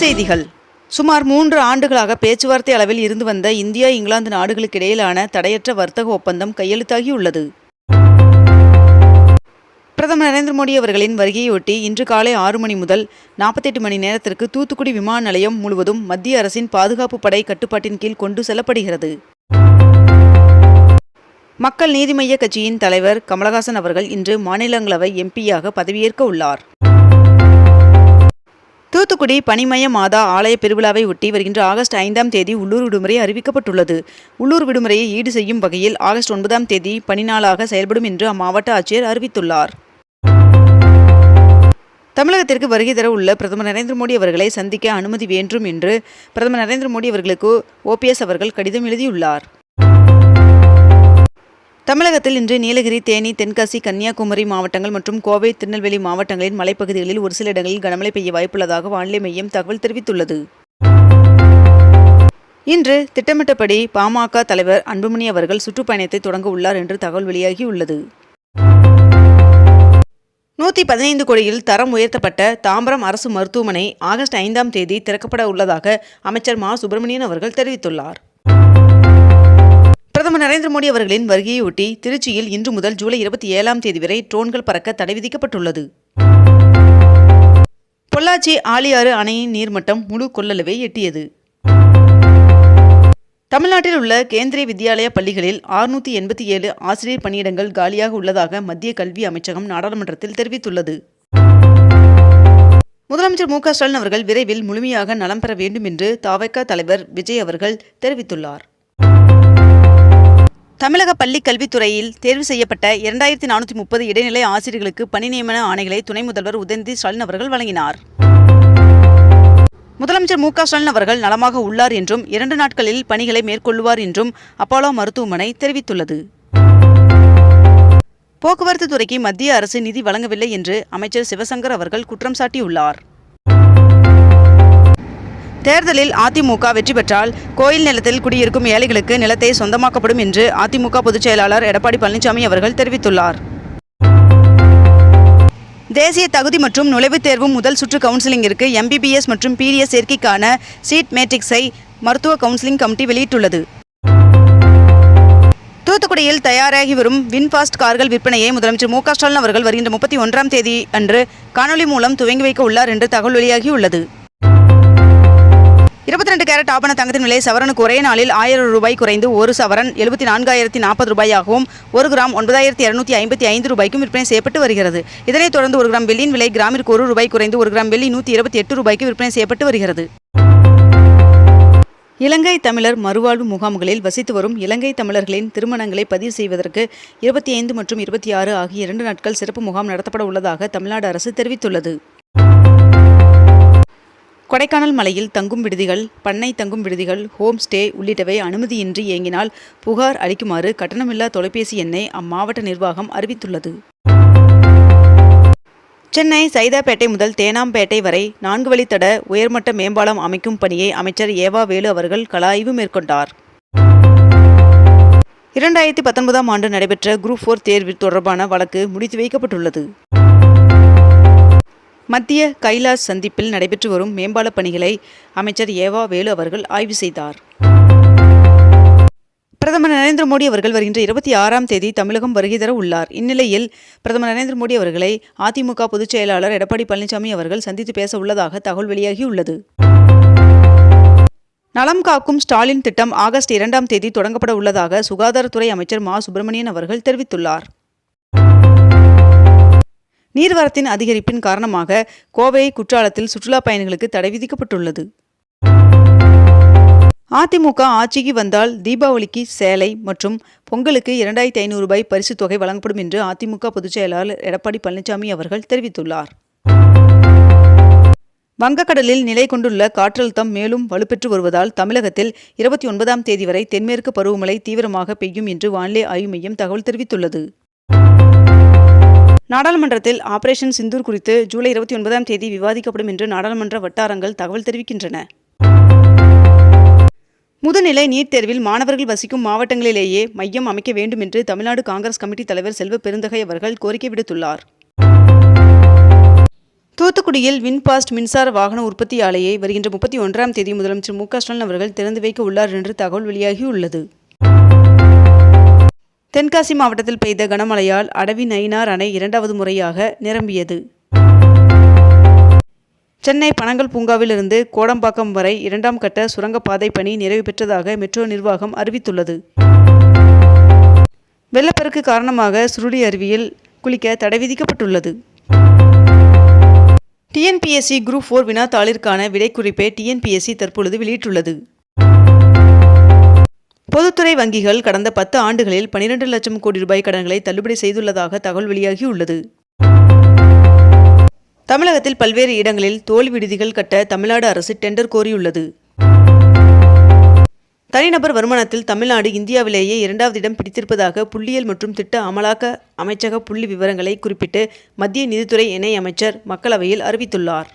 செய்திகள். சுமார் மூன்று ஆண்டுகளாக பேச்சுவார்த்தை அளவில் இருந்து வந்த இந்தியா இங்கிலாந்து நாடுகளுக்கு இடையிலான தடையற்ற வர்த்தக ஒப்பந்தம் கையெழுத்தாகியுள்ளது. பிரதமர் நரேந்திர மோடி அவர்களின் வருகையொட்டி இன்று காலை ஆறு மணி முதல் நாற்பத்தெட்டு மணி நேரத்திற்கு தூத்துக்குடி விமான நிலையம் முழுவதும் மத்திய அரசின் பாதுகாப்பு படை கட்டுப்பாட்டின் கீழ் கொண்டு செல்லப்படுகிறது. மக்கள் நீதி மய்ய கட்சியின் தலைவர் கமலஹாசன் அவர்கள் இன்று மாநிலங்களவை எம்பியாக பதவியேற்க உள்ளார். தூத்துக்குடி பனிமய மாதா ஆலய பெருவிழாவை ஒட்டி வருகின்ற ஆகஸ்ட் ஐந்தாம் தேதி உள்ளூர் விடுமுறை அறிவிக்கப்பட்டுள்ளது. உள்ளூர் விடுமுறையை ஈடு செய்யும் வகையில் ஆகஸ்ட் ஒன்பதாம் தேதி பனிநாளாக செயல்படும் என்று அம்மாவட்ட ஆட்சியர் அறிவித்துள்ளார். தமிழகத்திற்கு வருகை தர உள்ள பிரதமர் நரேந்திர மோடி அவர்களை சந்திக்க அனுமதி வேண்டும் என்று பிரதமர் நரேந்திர மோடி அவர்களுக்கு ஓபிஎஸ் அவர்கள் கடிதம் எழுதியுள்ளார். தமிழகத்தில் இன்று நீலகிரி தேனி தென்காசி கன்னியாகுமரி மாவட்டங்கள் மற்றும் கோவை திருநெல்வேலி மாவட்டங்களின் மலைப்பகுதிகளில் ஒரு சில இடங்களில் கனமழை பெய்ய வாய்ப்புள்ளதாக வானிலை மையம் தகவல் தெரிவித்துள்ளது. இன்று திட்டமிட்டபடி பாமக தலைவர் அன்புமணி அவர்கள் சுற்றுப்பயணத்தை தொடங்க உள்ளார் என்று தகவல் வெளியாகியுள்ளது. நூற்றி பதினைந்து கோடியில் தரம் உயர்த்தப்பட்ட தாம்பரம் அரசு மருத்துவமனை ஆகஸ்ட் ஐந்தாம் தேதி திறக்கப்பட உள்ளதாக அமைச்சர் மா. சுப்பிரமணியன் அவர்கள் தெரிவித்துள்ளார். பிரதமர் நரேந்திர மோடி அவர்களின் வருகையொட்டி திருச்சியில் இன்று முதல் ஜூலை இருபத்தி ஏழாம் தேதி வரை ட்ரோன்கள் பறக்க தடை விதிக்கப்பட்டுள்ளது. பொள்ளாச்சி ஆழியாறு அணையின் நீர்மட்டம் முழு கொள்ளளவை எட்டியது. தமிழ்நாட்டில் உள்ள கேந்திரிய வித்யாலய பள்ளிகளில் ஆறுநூற்றி எண்பத்தி ஏழு ஆசிரியர் பணியிடங்கள் காலியாக உள்ளதாக மத்திய கல்வி அமைச்சகம் நாடாளுமன்றத்தில் தெரிவித்துள்ளது. முதலமைச்சர் மு க ஸ்டாலின் அவர்கள் விரைவில் முழுமையாக நலம் பெற வேண்டும் என்று தாவக தலைவர் விஜய் அவர்கள் தெரிவித்துள்ளார். தமிழக பள்ளி கல்வித்துறையில் தேர்வு செய்யப்பட்ட இரண்டாயிரத்தி நானூற்றி முப்பது இடைநிலை ஆசிரியர்களுக்கு பணி நியமன ஆணைகளை துணை முதல்வர் உதயநிதி ஸ்டாலின் அவர்கள் வழங்கினார். முதலமைச்சர் மு க ஸ்டாலின் அவர்கள் நலமாக உள்ளார் என்றும் இரண்டு நாட்களில் பணிகளை மேற்கொள்வார் என்றும் அப்போலோ மருத்துவமனை தெரிவித்துள்ளது. போக்குவரத்து துறைக்கு மத்திய அரசு நிதி வழங்கவில்லை என்று அமைச்சர் சிவசங்கர் அவர்கள் குற்றம் சாட்டியுள்ளார். தேர்தலில் அதிமுக வெற்றி பெற்றால் கோயில் நிலத்தில் குடியிருக்கும் ஏழைகளுக்கு நிலத்தை சொந்தமாக்கப்படும் என்று அதிமுக பொதுச் செயலாளர் எடப்பாடி பழனிசாமி அவர்கள் தெரிவித்துள்ளார். தேசிய தகுதி மற்றும் நுழைவுத் தேர்வு முதல் சுற்று கவுன்சிலிங்கிற்கு எம்பிபிஎஸ் மற்றும் பிடிஎஸ் சேர்க்கைக்கான சீட் மேட்ரிக்ஸை மருத்துவ கவுன்சிலிங் கமிட்டி வெளியிட்டுள்ளது. தூத்துக்குடியில் தயாராகி வரும் வின்ஃபாஸ்ட் கார்கள் விற்பனையை முதலமைச்சர் மு க ஸ்டாலின் அவர்கள் வருகின்ற முப்பத்தி ஒன்றாம் தேதி அன்று காணொலி மூலம் துவங்கி வைக்க உள்ளார் என்று தகவல் வெளியாகியுள்ளது. இருபத்தி ரெண்டு கேரட் ஆபண தங்கத்தின் விலை சவரனுக்கு ஒரே நாளில் ஆயிரம் ரூபாய் குறைந்து ஒரு சவரன் எழுபத்தி நான்காயிரத்தி நாற்பது ரூபாயாகவும் ஒரு கிராம் ஒன்பதாயிரத்தி இரநூத்தி ஐம்பத்தி ஐந்து ரூபாய்க்கும் விற்பனை செய்யப்பட்டு வருகிறது. இதனைத் தொடர்ந்து ஒரு கிராம் வெள்ளியின் விலை கிராமிற்கு ஒரு ரூபாய் குறைந்து ஒரு கிராம் வெள்ளி நூற்றி இருபத்தி எட்டு ரூபாய்க்கு விற்பனை செய்யப்பட்டு வருகிறது. இலங்கை தமிழர் மறுவாழ்வு முகாம்களில் வசித்து வரும் இலங்கை தமிழர்களின் திருமணங்களை பதிவு செய்வதற்கு இருபத்தி ஐந்து மற்றும் இருபத்தி ஆறு ஆகிய இரண்டு நாட்கள் சிறப்பு முகாம் நடத்தப்பட உள்ளதாக தமிழ்நாடு அரசு தெரிவித்துள்ளது. கொடைக்கானல் மலையில் தங்கும் விடுதிகள் பண்ணை தங்கும் விடுதிகள் ஹோம் ஸ்டே உள்ளிட்டவை அனுமதியின்றி இயங்கினால் புகார் அளிக்குமாறு கட்டணமில்லா தொலைபேசி எண்ணை அம்மாவட்ட நிர்வாகம் அறிவித்துள்ளது. சென்னை சைதாப்பேட்டை முதல் தேனாம்பேட்டை வரை நான்கு வழித்தட உயர்மட்ட மேம்பாலம் அமைக்கும் பணியை அமைச்சர் ஏவா வேலு அவர்கள் கலாய்வு மேற்கொண்டார். இரண்டாயிரத்தி பத்தொன்பதாம் ஆண்டு நடைபெற்ற குரூப் ஃபோர் தேர்வு தொடர்பான வழக்கு முடித்து வைக்கப்பட்டுள்ளது. மத்திய கைலாஷ் சந்திப்பில் நடைபெற்று வரும் மேம்பாலப் பணிகளை அமைச்சர் ஏவா வேலு அவர்கள் ஆய்வு செய்தார். பிரதமர் நரேந்திர மோடி அவர்கள் வருகின்ற இருபத்தி ஆறாம் தேதி தமிழகம் வருகை தர உள்ளார். இந்நிலையில் பிரதமர் நரேந்திர மோடி அவர்களை அதிமுக பொதுச் செயலாளர் எடப்பாடி பழனிசாமி அவர்கள் சந்தித்து பேச உள்ளதாக தகவல் வெளியாகியுள்ளது. நலம் காக்கும் ஸ்டாலின் திட்டம் ஆகஸ்ட் இரண்டாம் தேதி தொடங்கப்பட உள்ளதாக சுகாதாரத்துறை அமைச்சர் மா சுப்பிரமணியன் அவர்கள் தெரிவித்துள்ளார். நீர்வரத்தின் அதிகரிப்பின் காரணமாக கோவை குற்றாலத்தில் சுற்றுலா பயணிகளுக்கு தடை விதிக்கப்பட்டுள்ளது. அதிமுக ஆட்சிக்கு வந்தால் தீபாவளிக்கு சேலை மற்றும் பொங்கலுக்கு இரண்டாயிரத்தி ஐநூறு ரூபாய் பரிசுத் தொகை வழங்கப்படும் என்று அதிமுக பொதுச் செயலாளர் எடப்பாடி பழனிசாமி அவர்கள் தெரிவித்துள்ளார். வங்கக்கடலில் நிலை கொண்டுள்ள காற்றழுத்தம் மேலும் வலுப்பெற்று வருவதால் தமிழகத்தில் இருபத்தி ஒன்பதாம் தேதி வரை தென்மேற்கு பருவமழை தீவிரமாக பெய்யும் என்று வானிலை ஆய்வு மையம் தகவல் தெரிவித்துள்ளது. நாடாளுமன்றத்தில் ஆபரேஷன் சிந்தூர் குறித்து ஜூலை இருபத்தி ஒன்பதாம் தேதி விவாதிக்கப்படும் என்று நாடாளுமன்ற வட்டாரங்கள் தகவல் தெரிவிக்கின்றன. முதுநிலை நீட் தேர்வில் மாணவர்கள் வசிக்கும் மாவட்டங்களிலேயே மையம் அமைக்க வேண்டும் என்று தமிழ்நாடு காங்கிரஸ் கமிட்டி தலைவர் செல்வ பெருந்தகை அவர்கள் கோரிக்கை விடுத்துள்ளார். தூத்துக்குடியில் வின்பாஸ்ட் மின்சார வாகன உற்பத்தி ஆலையை வருகின்ற முப்பத்தி ஒன்றாம் தேதி முதலமைச்சர் மு க ஸ்டாலின் அவர்கள் திறந்து வைக்க உள்ளார் என்று தகவல் வெளியாகியுள்ளது. தென்காசி மாவட்டத்தில் பெய்த கனமழையால் அடவி நயினார் அணை இரண்டாவது முறையாக நிரம்பியது. சென்னை பனங்கல் பூங்காவிலிருந்து கோடம்பாக்கம் வரை இரண்டாம் கட்ட சுரங்கப்பாதை பணி நிறைவு பெற்றதாக மெட்ரோ நிர்வாகம் அறிவித்துள்ளது. வெள்ளப்பெருக்கு காரணமாக சுருளி அருவியில் குளிக்க தடை விதிக்கப்பட்டுள்ளது. டிஎன்பிஎஸ்சி குரூப் ஃபோர் வினாத்தாளிற்கான விடைக்குறிப்பை டிஎன்பிஎஸ்சி தற்பொழுது வெளியிட்டுள்ளது. பொதுத்துறை வங்கிகள் கடந்த பத்து ஆண்டுகளில் பனிரெண்டு லட்சம் கோடி ரூபாய் கடன்களை தள்ளுபடி செய்துள்ளதாக தகவல் வெளியாகியுள்ளது. தமிழகத்தில் பல்வேறு இடங்களில் தோல் விடுதிகள் கட்ட தமிழ்நாடு அரசு டெண்டர் கோரியுள்ளது. தனிநபர் வருமானத்தில் தமிழ்நாடு இந்தியாவிலேயே இரண்டாவது இடம் பிடித்திருப்பதாக புள்ளியியல் மற்றும் திட்ட அமலாக்க அமைச்சக புள்ளி விவரங்களை குறிப்பிட்டு மத்திய நிதித்துறை இணை அமைச்சர் மக்களவையில் அறிவித்துள்ளார்.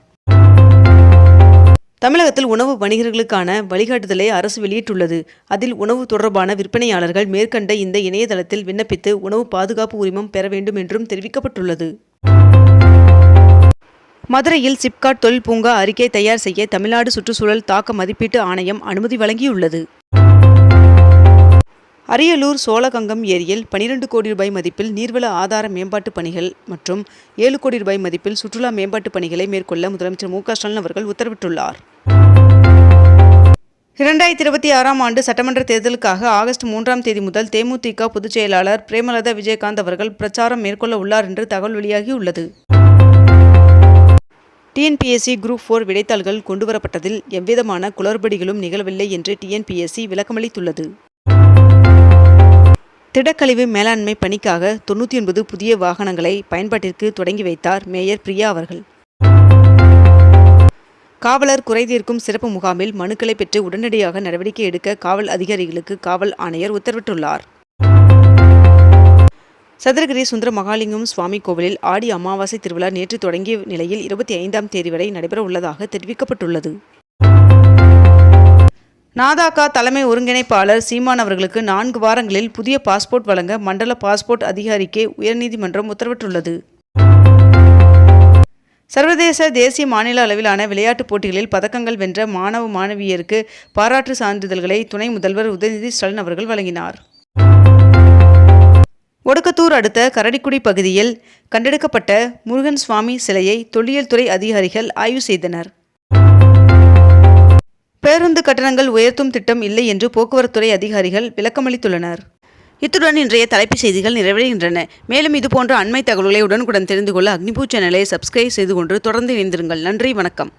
தமிழகத்தில் உணவு வணிகர்களுக்கான வழிகாட்டுதலை அரசு வெளியிட்டுள்ளது. அதில் உணவு தொடர்பான விற்பனையாளர்கள் மேற்கண்ட இந்த இணையதளத்தில் விண்ணப்பித்து உணவு பாதுகாப்பு உரிமம் பெற வேண்டும் என்றும் தெரிவிக்கப்பட்டுள்ளது. மதுரையில் சிப்காட் தொழில் பூங்கா அறிக்கை தயார் செய்ய தமிழ்நாடு சுற்றுச்சூழல் தாக்க மதிப்பீட்டு ஆணையம் அனுமதி வழங்கியுள்ளது. அரியலூர் சோழகங்கம் ஏரியில் பனிரெண்டு கோடி ரூபாய் மதிப்பில் நீர்வள ஆதார மேம்பாட்டு பணிகள் மற்றும் ஏழு கோடி ரூபாய் மதிப்பில் சுற்றுலா மேம்பாட்டு பணிகளை மேற்கொள்ள முதலமைச்சர் மு ஸ்டாலின் அவர்கள் உத்தரவிட்டுள்ளார். இரண்டாயிரத்தி இருபத்தி ஆறாம் ஆண்டு சட்டமன்ற தேர்தலுக்காக ஆகஸ்ட் மூன்றாம் தேதி முதல் தேமுதிக பொதுச் செயலாளர் பிரேமலதா விஜயகாந்த் அவர்கள் பிரச்சாரம் மேற்கொள்ள உள்ளார் என்று தகவல் வெளியாகியுள்ளது டிஎன்பிஎஸ்சி குரூப் ஃபோர் விடைத்தாள்கள் கொண்டுவரப்பட்டதில் எவ்விதமான குளறுபடிகளும் நிகழவில்லை என்று டிஎன்பிஎஸ்சி விளக்கமளித்துள்ளது. திடக்கழிவு மேலாண்மை பணிக்காக தொண்ணூற்றி ஒன்பது புதிய வாகனங்களை பயன்பாட்டிற்கு தொடங்கி வைத்தார் மேயர் பிரியா அவர்கள். காவலர் குறைதீர்க்கும் சிறப்பு முகாமில் மனுக்களை பெற்று உடனடியாக நடவடிக்கை எடுக்க காவல் அதிகாரிகளுக்கு காவல் ஆணையர் உத்தரவிட்டுள்ளார். சதுரகிரி சுந்தர மகாலிங்கம் சுவாமி கோவிலில் ஆடி அமாவாசை திருவிழா நேற்று தொடங்கிய நிலையில் இருபத்தி ஐந்தாம் தேதி வரை நடைபெற உள்ளதாக தெரிவிக்கப்பட்டுள்ளது. நாதாக்கா தலைமை ஒருங்கிணைப்பாளர் சீமான் அவர்களுக்கு நான்கு வாரங்களில் புதிய பாஸ்போர்ட் வழங்க மண்டல பாஸ்போர்ட் அதிகாரிக்கே உயர்நீதிமன்றம் உத்தரவிட்டுள்ளது. சர்வதேச தேசிய மாநில அளவிலான விளையாட்டுப் போட்டிகளில் பதக்கங்கள் வென்ற மாணவ மாணவியருக்கு பாராட்டு சான்றிதழ்களை துணை முதல்வர் உதயநிதி ஸ்டாலின் அவர்கள் வழங்கினார். ஒடுக்கத்தூர் அடுத்த கரடிக்குடி பகுதியில் கண்டெடுக்கப்பட்ட முருகன் சுவாமி சிலையை தொல்லியல் துறை அதிகாரிகள் ஆய்வு செய்தனர். பேருந்து கட்டணங்கள் உயர்த்தும் திட்டம் இல்லை என்று போக்குவரத்துறை அதிகாரிகள் விளக்கமளித்துள்ளனர். இத்துடன் இன்றைய தலைப்புச் செய்திகள் நிறைவடைகின்றன. மேலும் இதுபோன்ற அண்மை தகவல்களை உடனுக்குடன் தெரிந்து கொள்ள அக்னிபூ சேனலை சப்ஸ்கிரைப் செய்து கொண்டு தொடர்ந்து இணைந்திருங்கள். நன்றி வணக்கம்.